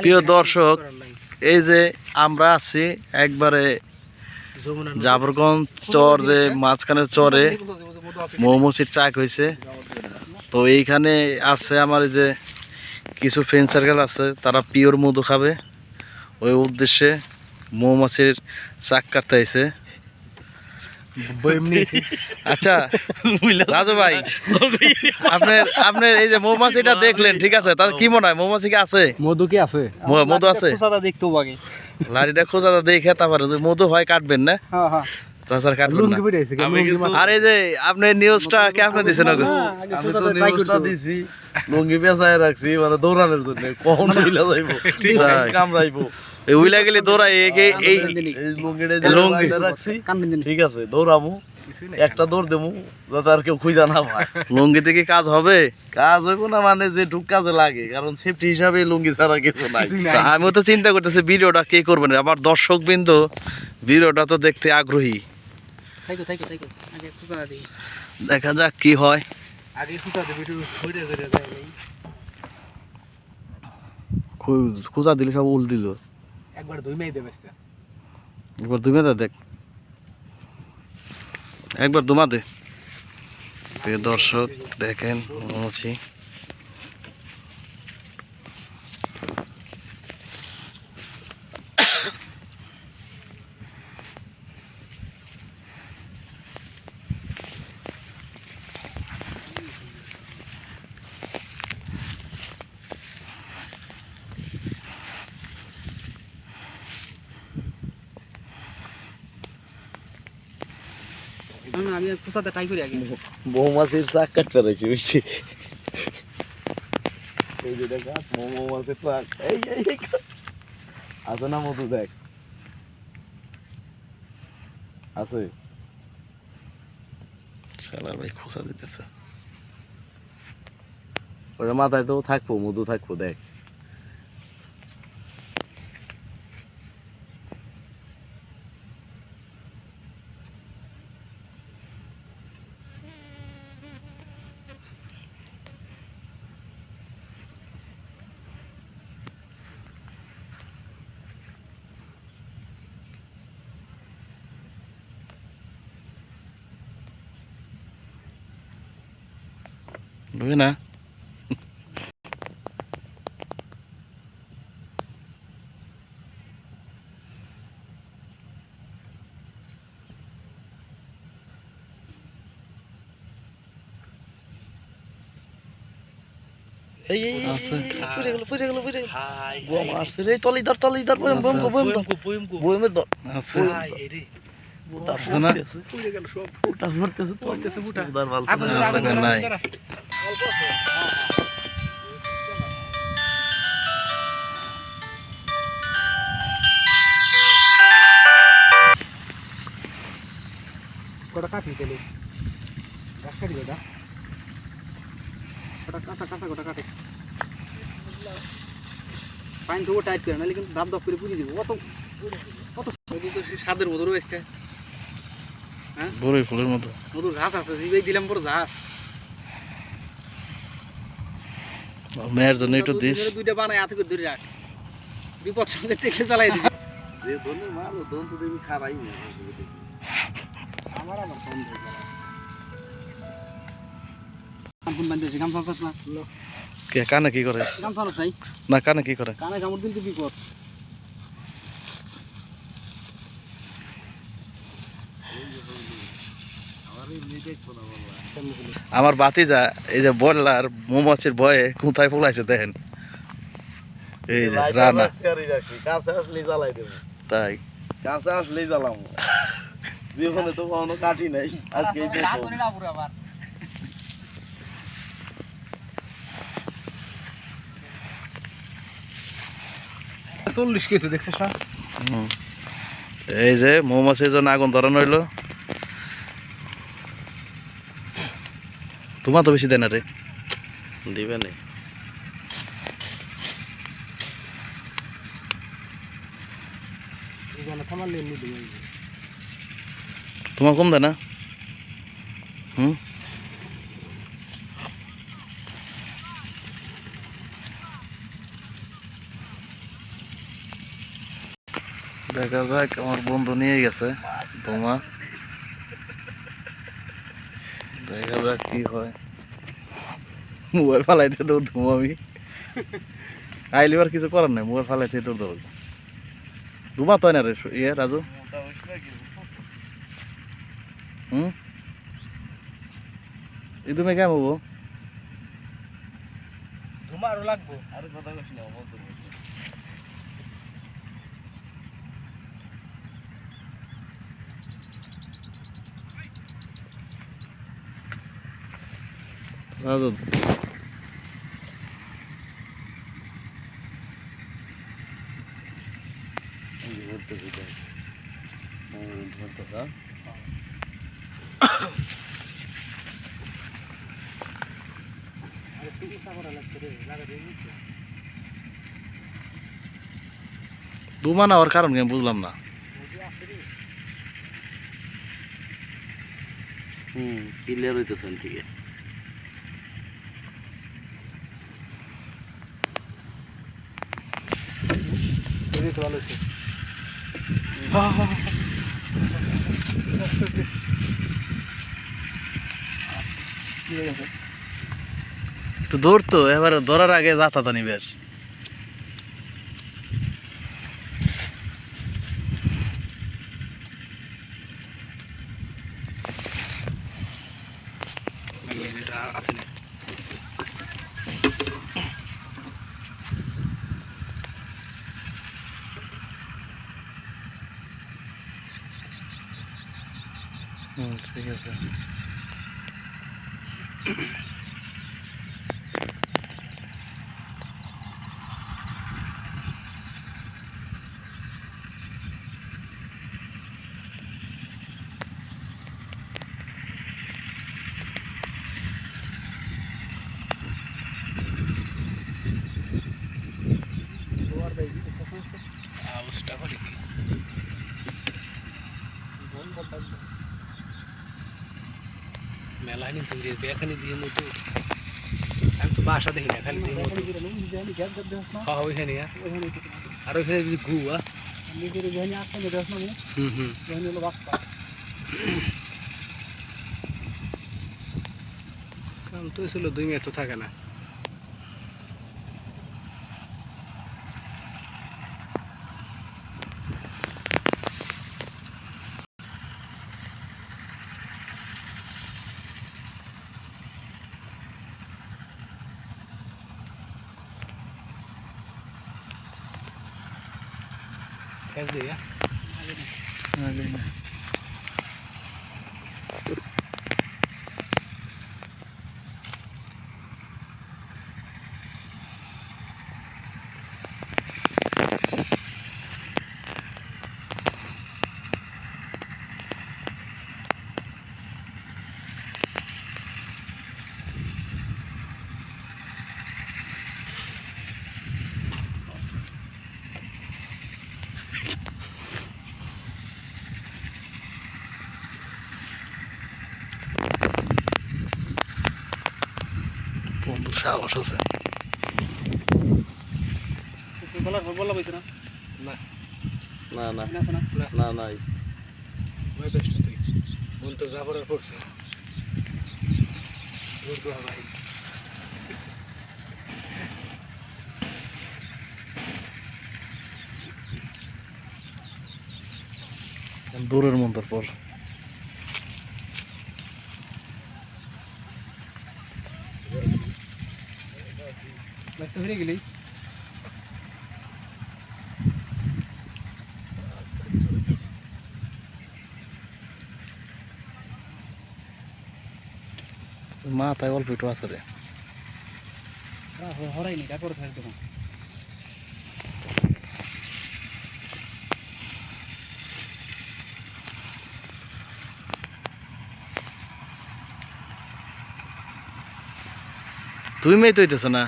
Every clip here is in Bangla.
প্রিয় দর্শক এই যে আমরা আছি একবারে জাবরগঞ্জ চর যে মাঝখানে চরে মৌমসির চাক হয়েছে তো এইখানে আছে আমার এই যে কিছু ফ্রেন্ড সার্কেল আছে তারা পিওর মধু খাবে। ওই উদ্দেশ্যে মৌমাছির চাক কাটতে আইছে। আচ্ছা রাজু ভাই আপনার আপনার এই যে মৌমাছিটা দেখলেন ঠিক আছে? তার কি মনে হয় মৌমাছি কি আছে? মধু কি আছে? মধু আছে? দেখতেও আগে। লাড়িটা খোঁজা দেখে তারপরে মধু হয় কাটবেন না? হ্যাঁ হ্যাঁ। তাছাড়া কাটবেন না। আর এই যে আপনি নিউজটা কে আপনি দিছেন আমি তো নিউজটা দিছি। লুঙ্গি বেচায় রাখছি মানে দৌড়ানোর জন্য। কখন যাইবো? তাই। কামড়াইবো। এই উইলা গেলে দৌড়াই এই লুঙ্গিটা লুঙ্গি। লুঙ্গি রাখছি ঠিক আছে দৌড়ামু। একটা দৌড় দেবো যাতে আর কেউ খুঁজা না পায়। লুঙ্গিতে কি কাজ হবে? কাজ হইব না মানে যে ঢুক কাজে লাগে কারণ সেফটি হিসাবে লুঙ্গি ছাড়া কিছু নাই। তা আমিও তো চিন্তা করতেছি ভিডিওটা কে করবে না? আমার দর্শক বিন্দু ভিডিওটা তো দেখতে আগ্রহী। থাইকো থাইকো থাইকো আগে খুচা দিই। দেখা যাক কি হয়। আগে খুচা দিবি একটু ধরে ধরে দেয় খু- দিলে সব উল দিল। একবার দুই মেয়ে দেবে একবার দেখ। একবার দুমা দে। প্রিয় দর্শক দেখেন মৌমাছি আমি করি মৌমাছির চাক কাটতে রয়েছে, বুঝছি। আছে না মধু, দেখ? আছে? ভাই দিতেছে। মাথায় তো থাকব, মধু থাকব, দেখ। বুঝলি না এই এই পড়ে গেল পড়ে গেল পড়ে গেল। বুয়া মারছে রে তলি ধর তলি ধর বয়ম বয়ম বয়ম ধর বয়মে ধর আছে। ওটা? ভরতেছে, ওটা ওটা উদার বালছে আগুন না। ধরে, আছে আগুন না, ধরে, নাই। গোটা কাটি দিলে গাছ কাটি? গোটা গোটা কাঁচা কাঁচা গোটা কাটে পানি তো টাইট করে নাহলে কিন্তু দাব দাব করে পুড়িয়ে দিব। অত অত মধু তো স্বাদের মধু রয়েছে। বড়ই ফুলের মতো। মধুর ঘাস আছে জিবাই দিলাম বড় ঘাস। মেয়ের জন্য একটু দিস। দুই- দুইটা বানায় হাতে করে ধরে রাখ। বিপদ সঙ্গে দেখে চালাই দিবি। যে ধনে মারো ধন তো খারাই না। আমার আবার ফোন ধরে ফোন বান্ধে গাম ফাঁস না কে কানে কি করে? গাম না কানে কি করে? কানে কামড় দিলে তুই বিপদ। আমার বাতিজা এই যে বললার মৌমাছির ভয়ে কোথায় ফলাইছে দেখেন। এই যে রানা। কাছে আসলেই জ্বালাই দেবো। তাই। কাছে আসলেই জ্বালামো। জীবনে তো কখনো কাটি নাই আজকে চল্লিশ কেজি দেখছিস না? এই যে মৌমাছির জন্য আগুন ধরানো হইল। তোমার তো বেশি দেয় না রে। দিবে না। তোমার কম দেয় না? হুম? দেখা যাক আমার বন্ধু নিয়ে গেছে বোমা। দেখা যাক কি হয়। মোবাইল ফালাইতে তো ধুম আমি। আইলে আর কিছু করার নাই মোবাইল ফালাইতে তো দেবো ধুমা তো না রে ইয়ে রাজু? হুম? এই তুমি কেমন হব ধুমা আরও লাগবো আরে কথা কইছ না বন্ধু রাজু ধরতে দিতে ধরতে দাও আরে চিকিৎসা করা লাগবে রে লাগা দিয়ে নিচ্ছে ধুমা না হওয়ার কারণ কি আমি বুঝলাম না আছে হুম ক্লিয়ার হইতেছেন ঠিক এই তো ভালো একটু দৌড়তো এবার ধরার আগে যাতা তানি বেশ এটা আছে না হুম ঠিক আছে। দোয়ার দেই মেলায় নিয়ে সঙ্গে এখানে দিয়ে মতো আমি তো বাসা দেখি না, খালি না হ্যাঁ ওইখানে না আর ওইখানে যদি ঘু হুম তো ছিল দুই মেয়ে তো থাকে না। ফেস দিয়ে বন্ধু সাহস আছে। বলা বলা পাইছে না? না। না না। না? না নাই। ওই বেশটা তুই বল তো জাফরের পড়ছে ভাই দূরের মন্তর পর ব্যস্ত হয়ে গেলি মাথায় অল্প একটু আছে রে হরাইনি তারপরে ফের তখন তুই মেয়ে তো হইতেছে না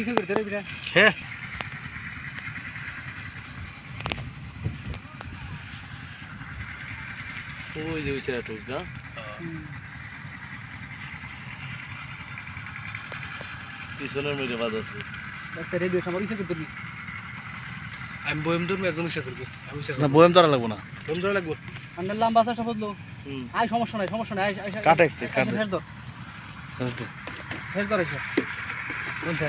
ডিসেল করে ধরে বিটা হ্যাঁ ওই যে ওই সেরা টুস পিছনের মধ্যে বাদ আছে। একটা রেডিও সামগ্রী সেটা করবি আমি বয়ম ধরবো একদম ইচ্ছা করবি। না বয়ম ধরা লাগবো না। বয়ম ধরা লাগবো? আমরা লম্বা আসা বদলো আই সমস্যা নাই সমস্যা নাই কাটে আচ্ছা, কাটে। শেষ ধর। শেষ ধর। শেষ ধর কোনটা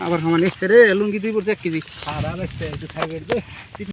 আবার আমার লুঙ্গি দুই পড়ছে এক কেজি আর একটু